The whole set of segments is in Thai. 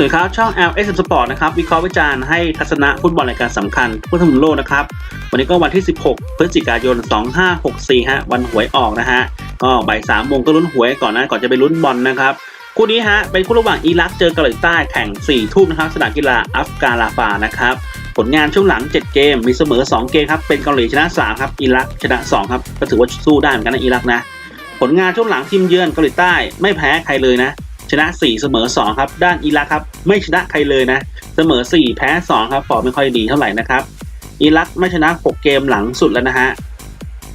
สวัสดีครับ ช่อง LS Sport นะครับวิเคราะห์วิจารณ์ให้ทัศนะฟุตบอลรายการสำคัญทั่วทั้งโลกนะครับ วันนี้ก็วันที่ 16 พฤศจิกายน 2564 ฮะ วันหวยออกนะฮะ ก็บ่าย3โมงก็ลุ้นหวยก่อนนะ ก่อนจะไปลุ้นบอลนะครับ คู่นี้ฮะ เป็นคู่ระหว่างอิรักเจอเกาหลีใต้แข่ง 4 ทุ่มนะครับ สนามกีฬาอัฟกาลาฟานะครับ ผลงานช่วงหลัง 7 เกม มีเสมอ 2 เกมครับ เป็นเกาหลีชนะ 3 ครับ อิรักชนะ 2 ครับ ก็ถือว่าสู้ได้เหมือนกันนะอิรักนะ ผลงานช่วงหลังทีมเยือนเกาหลีใต้ไม่แพ้ใครเลยนะ ชนะ 4 เสมอ 2 ครับ ด้านอิรักครับ ไม่ชนะใครเลยนะ เสมอ 4 แพ้ 2 ครับฟอร์มไม่ค่อยดีเท่าไหร่นะครับอิรักไม่ชนะ 6 เกมหลังสุดแล้วนะฮะ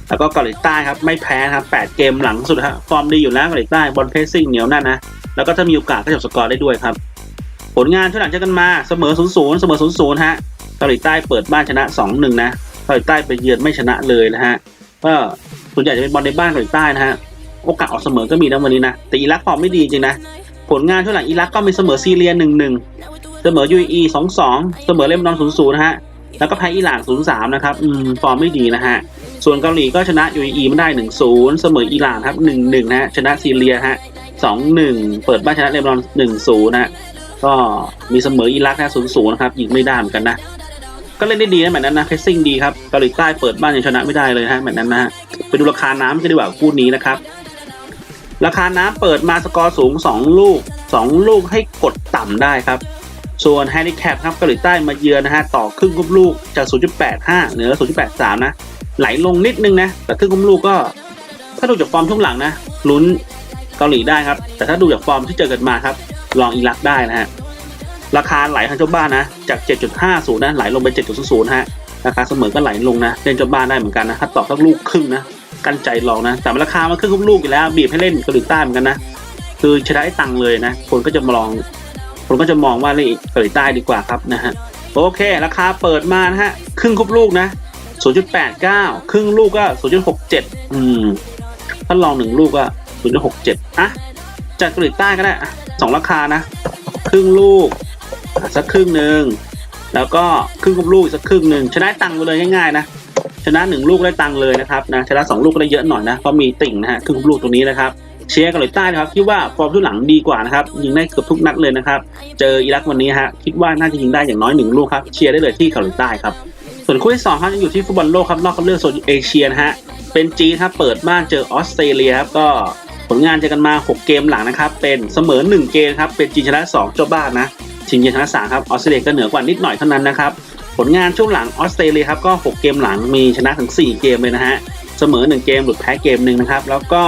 แล้วก็เกาหลีใต้ครับไม่แพ้ครับ 8 เกมหลังสุดครับฟอร์มดีอยู่แล้วเกาหลีใต้บอลเพสซิ่งเหนียวแน่นนะแล้วก็ถ้ามีโอกาสก็จบสกอร์ได้ด้วยครับ ผลงานช่วงหลังเจอกันมาเสมอ 0-0 เสมอ 0-0 ฮะเกาหลีใต้เปิดบ้านชนะ 2-1 นะเกาหลีใต้ไปเยือนไม่ชนะเลยนะฮะก็ส่วนใหญ่จะเป็นบอลในบ้านเกาหลีใต้นะฮะโอกาสออกเสมอก็มีนะวันนี้นะแต่อิรักฟอร์มไม่ดีจริงนะ ผลงานช่วงหลังอิรักก็มีเสมอซีเรีย1-1เสมอ UAE 2-2เสมอเลบานอน0-0นะฮะแล้วก็แพ้อิหร่าน0-3นะครับอืมฟอร์มไม่ดีนะฮะส่วนเกาหลีก็ชนะ UAE ไม่ได้1-0เสมออิหร่านครับ1-1นะฮะชนะซีเรียฮะ2-1เปิดบ้านชนะเลบานอน1-0นะฮะก็มีเสมออิรักนะ0-0นะครับยิงไม่ได้เหมือนกันนะก็เล่นได้ดีนะแบบนั้นนะเพสซิ่งดีครับเกาหลีใต้เปิดบ้านยังชนะไม่ได้เลยนะฮะแบบนั้นนะฮะไปดูราคาน้ำกันดีกว่าคู่นี้นะครับ ราคาน้ำเปิดมาสกอร์สูง 2 ลูก 2 ลูกให้กดต่ำได้ครับ ส่วนแฮนดิแคปครับเกาหลีใต้มาเยือนนะฮะต่อครึ่งกุมลูกจาก 0.85 เหนือ 0.83 นะ ไหลลงนิดนึงนะ แต่ครึ่งกุมลูกก็ ถ้าดูจากฟอร์มช่วงหลังนะลุ้นเกาหลีได้ครับ แต่ถ้าดูจากฟอร์มที่เจอกันมาครับ ลองอิรักได้นะฮะราคาไหลทางเจ้าบ้านนะ จาก 7.50 นะไหลลงไป 7.00 ฮะราคาเสมอก็ไหลลงนะเล่นเจ้าบ้านได้เหมือนกันนะถ้าต่อสักลูกครึ่งนะ กันใจลองนะ แต่ราคามันขึ้นทุกลูกอยู่แล้ว บีบให้เล่นเกาหลีใต้เหมือนกันนะ คือชนะได้ตังค์เลยนะ คนก็จะมอง คนก็จะมองว่าเล่นเกาหลีใต้ดีกว่าครับนะฮะ โอเค ราคาเปิดมานะฮะ ครึ่งคุบลูกนะ 0.89 ครึ่งลูกก็ 0.67 อืม ถ้าลองหนึ่งลูกก็ 0.67 อะ จากเกาหลีใต้ก็ได้สองราคานะ ครึ่งลูก สักครึ่งหนึ่ง แล้วก็ครึ่งคุบลูกอีกสักครึ่งหนึ่งชนะตังค์ไปเลยง่ายๆนะ ชนะหนึ่งลูกได้ตังเลยนะครับนะชนะสองลูกก็ได้เยอะหน่อยนะเพราะมีติ่งนะฮะครึ่งลูกตรงนี้นะครับเชียร์เกาหลีใต้นะครับคิดว่าฟอร์มทุกหลังดีกว่านะครับยิงได้เกือบทุกนัดเลยนะครับ เจออิรักวันนี้ฮะคิดว่าน่าจะยิงได้อย่างน้อยหนึ่งลูกครับเชียร์ได้เลยที่เกาหลีใต้ครับส่วนคู่ที่สองครับยังอยู่ที่ฟุตบอลโลกครับนอกจากเรื่องโซนเอเชียนะฮะเป็นจีนครับเปิดบ้านเจอออสเตรเลียครับก็ผลงานเจอกันมา 6 เกมหลังนะครับ เป็นเสมอ 1 เกมครับ เป็นจีนชนะ 2 เจ้าบ้านนะชิงเยือนชนะ3ครับ ออสเตรเลียก็เหนือกว่านิดหน่อยเท่านั้นนะครับ ผลงานช่วงหลังออสเตรเลียครับก็ 6 เกมหลังมีชนะถึง 4 เกมเลยนะฮะ เสมอ 1 เกมหลุดแพ้เกมหนึ่งนะครับ แล้วก็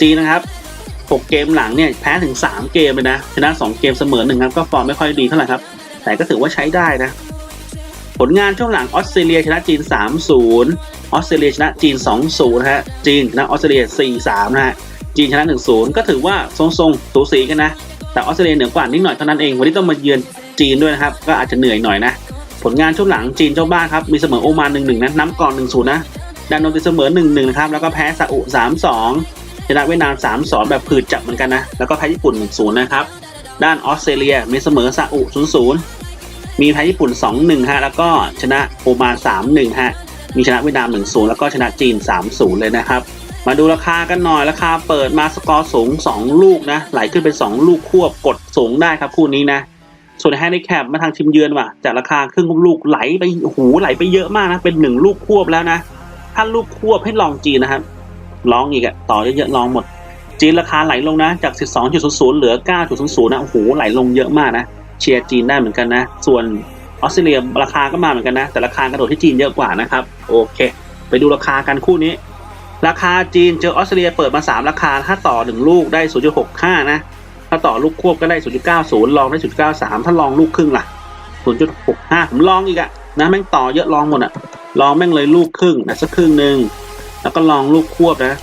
จีนนะครับ 6 เกมหลังเนี่ยแพ้ถึง 3 เกมเลยนะ ชนะ 2 เกมเสมอหนึ่งครับก็ฟอร์มไม่ค่อยดีเท่าไหร่ครับ แต่ก็ถือว่าใช้ได้นะ ผลงานช่วงหลังออสเตรเลียชนะจีน 3-0 ออสเตรเลียชนะจีน 2-0 นะฮะ จีนชนะออสเตรเลีย 4-3 นะฮะ จีนชนะ 1-0 ก็ถือว่าทรงๆสูสีกันนะ แต่ออสเตรเลียเหนือกว่านิดหน่อยเท่านั้นเอง วันนี้ต้องมาเยือนจีนด้วยนะครับ ก็อาจจะเหนื่อยหน่อยนะ ผลงานช่วงหลังจีนเจ้าบ้านครับ มีเสมอโอมาน1-1นะน้ำก่อน1-0นะดานโนติเสมอ1-1นะครับ แล้วก็แพ้ซาอุ3-2ชนะเวียดนาม3-2แบบผืดจับเหมือนกันนะ แล้วก็แพ้ญี่ปุ่น1-0นย์นะครับ ด้านออสเตรเลียมีเสมอซาอุ0-0มีแพ้ญี่ปุ่น2-1ฮะ แล้วก็ชนะโอมาน3-1ฮะ มีชนะเวียดนาม1-0แล้วก็ชนะจีน3-0เลยนะครับ มาดูราคากันหน่อยราคาเปิดมาสกอร์สูง2ลูกนะไหลขึ้นเป็น2ลูกควบกดสูงได้ครับคู่นี้นะ ส่วนแฮนดิแคปมาทางทีมเยือนว่ะจากราคาครึ่งลูกไหลไปโอ้โหไหลไปเยอะมากนะ เป็นหนึ่งลูกควบแล้วนะ ถ้าลูกควบให้ลองจีนนะครับลองอีกอะต่อเยอะๆลองหมด จีนราคาไหลลงนะ จาก 12.00 เหลือ 9.00 นะโอ้โหไหลลงเยอะมากนะ เชียร์จีนได้เหมือนกันนะ ส่วนออสเตรเลียราคาก็มาเหมือนกันนะ แต่ราคากระโดดที่จีนเยอะกว่านะครับ โอเค ไปดูราคากันคู่นี้ ราคาจีนเจอออสเตรเลียเปิดมา 3 ราคาถ้าต่อ 1 ลูกได้ 0.65 นะ ถ้าต่อลูกควบก็ได้ 0.90 ลองได้ 0.93 ถ้าลองลูกครึ่งล่ะ 0.65 ผมลองอีกอะนะแม่งต่อเยอะลองหมดอะลองแม่งเลยลูกครึ่งนะสักครึ่งหนึ่งแล้วก็ลองลูกควบนะ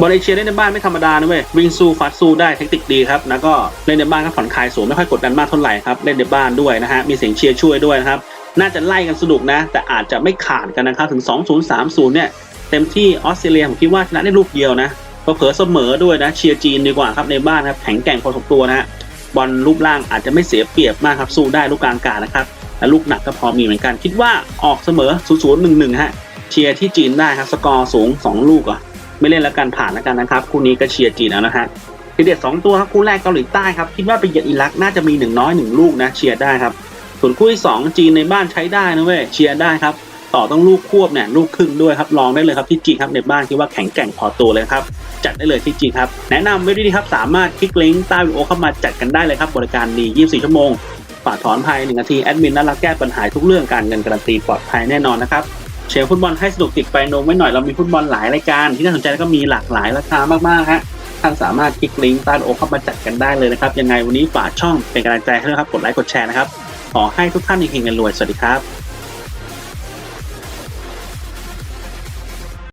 บอลเอเชียเล่นในบ้านไม่ธรรมดานะเว้ยวิ่งสู้ฟัดสู้ได้เทคนิคดีครับแล้วก็เล่นในบ้านก็ผ่อนคลายสูงไม่ค่อยกดดันมากเท่าไหร่ครับเล่นในบ้านด้วยนะฮะมีเสียงเชียร์ช่วยด้วยนะครับน่าจะไล่กันสนุกนะ แต่อาจจะไม่ขาดกันนะครับถึง 2-0-3-0 เนี่ยเต็มที่ออสเตรเลียผมคิดว่าชนะได้ลูกเดียวนะ เผลอเสมอด้วยนะเชียร์จีนดีกว่าครับในบ้านครับแข็งแกร่งพอสมควรนะฮะบอลรูปร่างอาจจะไม่เสียเปรียบมากครับสู้ได้ลูกกลางกานะครับและลูกหนักก็พอมีเหมือนกันคิดว่าออกเสมอ0-0-1-1ฮะเชียร์ที่จีนได้ครับสกอร์สูง 2 ลูกอะไม่เล่นแล้วกันผ่านแล้วกันนะครับคู่นี้ก็เชียร์จีนแล้วนะฮะคทีเด็ดสองตัวครับคู่แรกเกาหลีใต้ครับคิดว่าไปเยือนอิรักน่าจะมีหนึ่งน้อยหนึ่งลูกนะเชียร์ได้ครับส่วนคู่ที่สองจีนในบ้านใช้ได้นะเว้ยเชียร์ได้ครับ ต่อต้องลูกควบเนี่ยลูกครึ่งด้วยครับลองได้เลยครับที่จีครับในบ้านคิดว่าแข็งแกร่งพอตัวเลยครับจัดได้เลยที่จีครับแนะนำไว้ด้วยดีครับสามารถคลิกลิงก์ใต้วิดีโอเข้ามาจัดกันได้เลยครับบริการดี24 ชั่วโมงฝากถอนภายในหนึ่งนาทีแอดมินน่ารักแก้ปัญหาทุกเรื่องการเงินการันตีปลอดภัยแน่นอนนะครับเชียร์ฟุตบอลให้สนุกติดไฟนมไว้หน่อยเรามีฟุตบอลหลายรายการที่น่าสนใจแล้วก็มีหลากหลายราคามากๆฮะท่านสามารถคลิกลิงก์ใต้โอเข้ามาจัดกันได้เลยนะครับยังไงวันนี้ฝากช่องเป็นกำลังใจให้ด้วยครับกดไลค์กดแชร์นะครับขอให้ทุกท่านเฮงๆกันรวยสวัสดีครับ